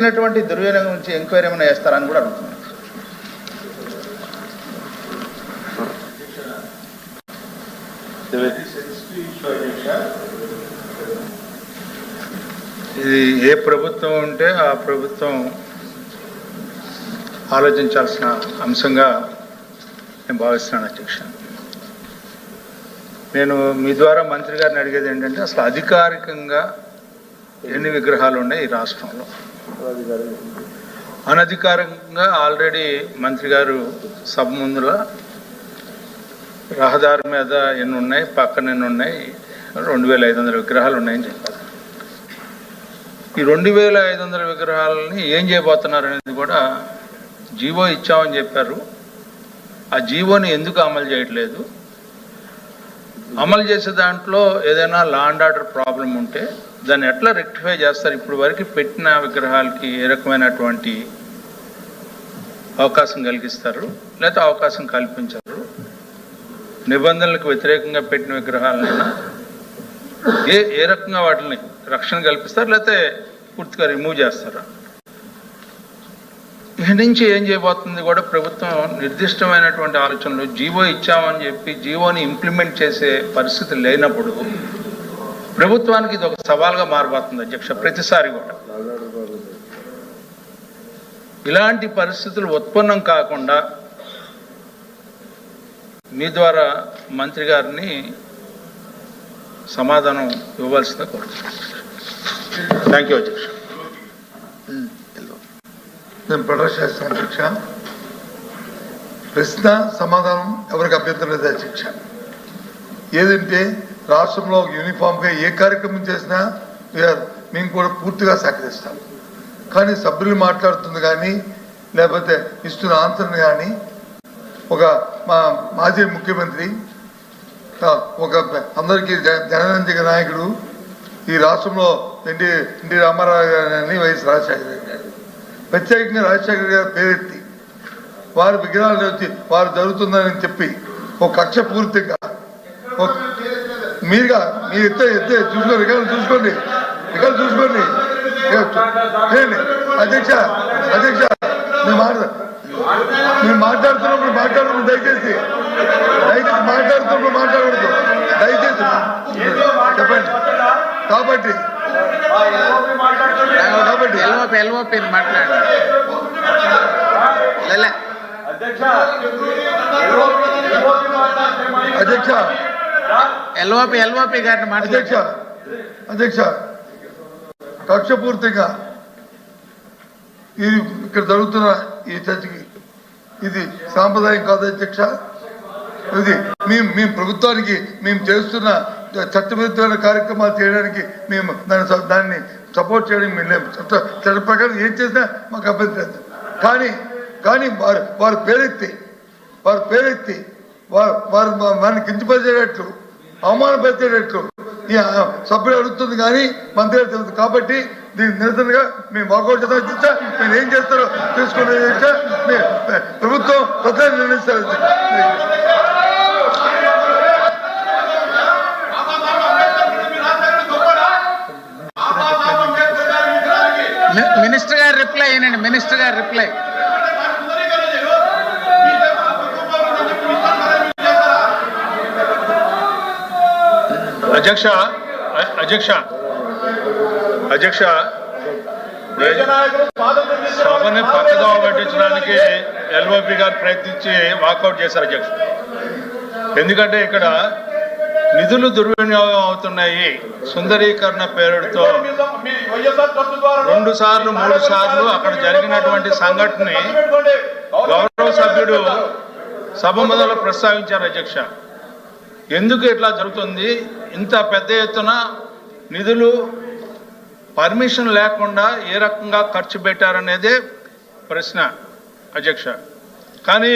జరిగినటువంటి దుర్వినియోగం గురించి ఎంక్వైరీ ఏమైనా చేస్తారని కూడా అడుగుతున్నాను. ఇది ఏ ప్రభుత్వం ఉంటే ఆ ప్రభుత్వం ఆలోచించాల్సిన అంశంగా నేను భావిస్తున్నాను అధ్యక్ష. నేను మీ ద్వారా మంత్రి గారిని అడిగేది ఏంటంటే అసలు అధికారికంగా ఎన్ని విగ్రహాలు ఉన్నాయి ఈ రాష్ట్రంలో? అనధికారికంగా ఆల్రెడీ మంత్రి గారు సభ ముందుల రహదారి మీద ఎన్ని ఉన్నాయి పక్కన ఎన్ని ఉన్నాయి రెండు వేల ఐదు వందల విగ్రహాలు ఉన్నాయని చెప్పారు. ఈ రెండు వేల ఐదు వందల విగ్రహాలని ఏం చేయబోతున్నారు అనేది కూడా జీవో ఇచ్చామని చెప్పారు. ఆ జీవోని ఎందుకు అమలు చేయట్లేదు? అమలు చేసే దాంట్లో ఏదైనా లా అండ్ ఆర్డర్ ప్రాబ్లం ఉంటే దాన్ని ఎట్లా రెక్టిఫై చేస్తారు? ఇప్పుడు వరకు పెట్టిన విగ్రహాలకి ఏ రకమైనటువంటి అవకాశం కలిగిస్తారు? లేకపోతే అవకాశం కల్పించరు? నిబంధనలకు వ్యతిరేకంగా పెట్టిన విగ్రహాలైనా ఏ ఏ రకంగా వాటిని రక్షణ కల్పిస్తారు? లేకపోతే పూర్తిగా రిమూవ్ చేస్తారా? ఇక్కడి నుంచి ఏం చేయబోతుంది కూడా ప్రభుత్వం నిర్దిష్టమైనటువంటి ఆలోచనలు. జీవో ఇచ్చామని చెప్పి జీవోని ఇంప్లిమెంట్ చేసే పరిస్థితి లేనప్పుడు ప్రభుత్వానికి ఇది ఒక సవాల్గా మారబోతుంది అధ్యక్ష ప్రతిసారి కూడా. ఇలాంటి పరిస్థితులు ఉత్పన్నం కాకుండా మీ ద్వారా మంత్రి గారిని సమాధానం ఇవ్వాల్సిందిగా కోరుతున్నాను. థ్యాంక్ యూ అధ్యక్ష. నేను ప్రొటెస్ట్ చేస్తాను అధ్యక్ష. ప్రశ్న సమాధానం ఎవరికి అభ్యంతరం లేదు అధ్యక్ష. ఏదంటే రాష్ట్రంలో యూనిఫామ్గా ఏ కార్యక్రమం చేసినా మేము కూడా పూర్తిగా సహకరిస్తాం. కానీ సభ్యులు మాట్లాడుతుంది కానీ లేకపోతే ఇస్తున్న ఆన్సర్ని కానీ ఒక మా మాజీ ముఖ్యమంత్రి ఒక అందరికీ జ- జనరంజక నాయకుడు ఈ రాష్ట్రంలో ఎన్టీ ఎన్టీ రామారావు అని వైఎస్ రాజశేఖర ప్రత్యేకంగా రాజశేఖర గారు పేరెత్తి వారి విగ్రహాలు వచ్చి వారు జరుగుతుందని చెప్పి ఒక కక్ష పూర్తిగా మీరుగా మీరు ఎత్తే ఎత్తే చూసుకోండి రికార్డు చూసుకోండి రికార్డు చూసుకోండి. అధ్యక్ష అధ్యక్ష నేను మాట్లా మీరు మాట్లాడుతున్నప్పుడు మాట్లాడుతున్నప్పుడు దయచేసి దయచేసి మాట్లాడుతున్నప్పుడు మాట్లాడకూడదు దయచేసి చెప్పండి. కాబట్టి ఎల్ఓపి ఎల్ఓపి మాట్లాడు లే అధ్యక్ష ఎల్ఓపి ఎల్ఓపి గారిని అధ్యక్ష అధ్యక్ష కక్ష పూర్తిగా ఇది ఇక్కడ జరుగుతున్న ఈ చర్చకి ఇది సాంప్రదాయం కాదు అధ్యక్ష. ఇది మేము మేము ప్రభుత్వానికి మేము చేస్తున్న చట్టవిరుద్ధమైన కార్యక్రమాలు చేయడానికి మేము దాన్ని దాన్ని సపోర్ట్ చేయడానికి మేము లేము. చట్ట చట్ట ప్రకారం ఏం చేసినా మాకు అభ్యంతరం లేదు. కానీ కానీ వారు వారు పేరెత్తి వారు పేరెత్తి వారు వారు మా- వారిని కించపరిచేటట్లు అవమానపరిచేటట్లు ఈ సభ్యులు అడుగుతుంది కానీ మంత్రి గారు తెలుసు కాబట్టి దీనికి నిరసనగా మేము వాకౌట్ చేస్తాం అధ్యక్ష మీరు ఏం చేస్తారో చూసుకునే ప్రభుత్వం ప్రధాని నిర్ణయిస్తారు. మినిస్టర్ గారు రిప్లై అయినండి మినిస్టర్ గారు రిప్లై. అధ్యక్ష అధ్యక్ష అధ్యక్ష సభని పక్కదో పెట్టించడానికి ఎల్ఓపి గారు ప్రయత్నించి వాకౌట్ చేశారు అధ్యక్ష. ఎందుకంటే ఇక్కడ నిధులు దుర్వినియోగం అవుతున్నాయి. సుందరీకరణ పేరుతో రెండు సార్లు మూడు సార్లు అక్కడ జరిగినటువంటి సంఘటనని గౌరవ సభ్యుడు సభ మొదలు ప్రస్తావించారు అధ్యక్ష. ఎందుకు ఇట్లా జరుగుతుంది? ఇంత పెద్ద ఎత్తున నిధులు పర్మిషన్ లేకుండా ఏ రకంగా ఖర్చు పెట్టారనేదే ప్రశ్న అధ్యక్ష. కానీ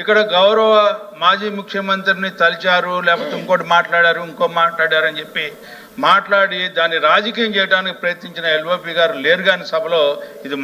ఇక్కడ గౌరవ మాజీ ముఖ్యమంత్రిని తలిచారు లేకపోతే ఇంకోటి మాట్లాడారు ఇంకో మాట్లాడారు అని చెప్పి మాట్లాడి దాన్ని రాజకీయం చేయడానికి ప్రయత్నించిన ఎల్ఓపి గారు లేరు కాని సభలో. ఇది